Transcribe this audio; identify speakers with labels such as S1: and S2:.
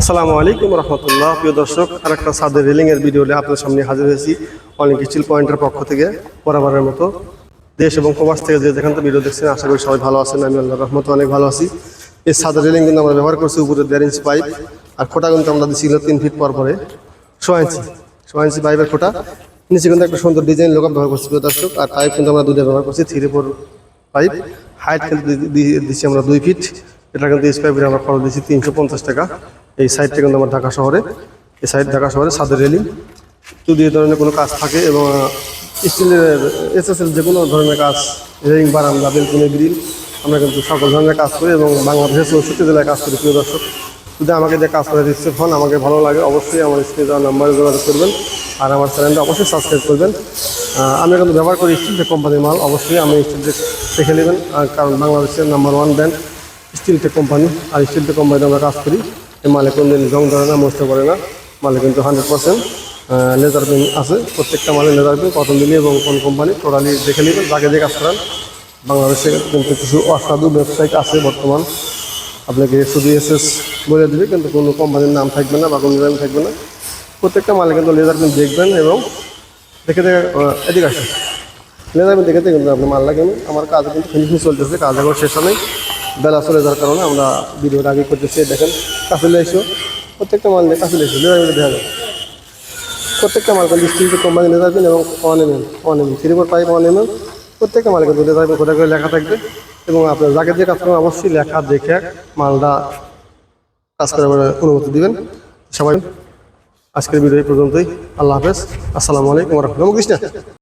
S1: আসসালামু আলাইকুম রহমতুল্লাহ। প্রিয় দর্শক আর একটা সাদের রেলিং এর ভিডিও নিয়ে আপনার সামনে হাজির হয়েছি অনেক স্টিল পয়েন্টের পক্ষ থেকে বরাবরের মতো। দেশ এবং প্রবাস থেকে যে যেখান থেকে ভিডিও দেখছেন, আশা করি সবাই ভালো আছেন, আমি আল্লাহ রহমত অনেক ভালো আছি। এই সাদের রেলিং কিন্তু আমরা ব্যবহার করছি উপরে দেড় ইঞ্চি পাইপ আর খোটা কিন্তু আমরা দিচ্ছিল তিন ফিট পর পরে। ছয় ইঞ্চি ছয় ইঞ্চি পাইপের খোটা। নিচে কিন্তু একটা সুন্দর ডিজাইন লোক ব্যবহার করছি, প্রিয় দর্শক। আর পাইপ কিন্তু আমরা দুটো ব্যবহার করছি থ্রি ফোর পাইপ হাইট কিন্তু দিচ্ছি আমরা দুই ফিট এটা কিন্তু এই পাইপের আমরা খরচ দিচ্ছি তিনশো পঞ্চাশ টাকা। এই সাইডটা কিন্তু আমার ঢাকা শহরে। এই সাইড ঢাকা শহরে, সাদের রেলিং যদি এই ধরনের কোনো কাজ থাকে এবং স্টিলের এসএসএল যে কোনো ধরনের কাজ রেলিং বারান্দা বেলকুনি গ্রিল আমরা কিন্তু সকল ধরনের কাজ করি এবং বাংলাদেশের চৌষট্টি জেলায় কাজ করি, প্রিয় দর্শক। যদি আমাকে যে কাজ করে দিচ্ছে ফোন আমাকে ভালো লাগে, অবশ্যই আমার স্ক্রিনে দেওয়া নাম্বারে যোগাযোগ করবেন আর আমার চ্যানেলটা অবশ্যই সাবস্ক্রাইব করবেন। আমি কিন্তু ব্যবহার করি স্টিল যে কোম্পানির মাল, অবশ্যই আমি স্টিল দেখে নেবেন কারণ বাংলাদেশের number one brand Steel Tech company. আর স্টিল টেক কোম্পানিতে আমরা কাজ করি। মালে কোনো দিন রং ধরে না নষ্ট করে না। মালে কিন্তু হান্ড্রেড পার্সেন্ট লেজার পেন আছে। প্রত্যেকটা মালে লেজার পেন কতন দিলি এবং কোন কোম্পানি টোটালি দেখে নেবেন, যাকে যে কাজ করান। বাংলাদেশে কিন্তু কিছু অসাধু ওয়েবসাইট আছে বর্তমান। আপনাকে শুধু এসএস বলে দেবে, কিন্তু কোনো কোম্পানির নাম থাকবে না বা কোনো নাম থাকবে না। প্রত্যেকটা মালে কিন্তু লেজার পেন দেখবেন এবং দেখে দেখে এদিকে আসেন। লেজার পেন দেখে দেখে কিন্তু আপনি মাল লাগেন। আমার কাজ কিন্তু ফিনিশিং চলতেছে, কাজ এখন শেষ নেই বেলা চলে যাওয়ার কারণে আমরা ভিডিওটা আগে করতেছি, দেখেন কাছে এসো প্রত্যেকটা মাল নিয়ে কাছে এসো লেজার দেখা যায়। প্রত্যেকটা মাল কিন্তু কোম্পানি লেজার পেন এবং one M M one M M three four five one M M প্রত্যেকটা মাল কিন্তু লেজার পেন কোথায় করে লেখা থাকবে। এবং আপনার যাকে যে কাজ করবেন অবশ্যই লেখা দেখে মালটা কাজ করার অনুমতি দিবেন। সবাই, আজকের ভিডিও এই পর্যন্তই। আল্লাহ হাফেজ। আসসালামু আলাইকুম রহমতুল্লাহ। কৃষ্ণ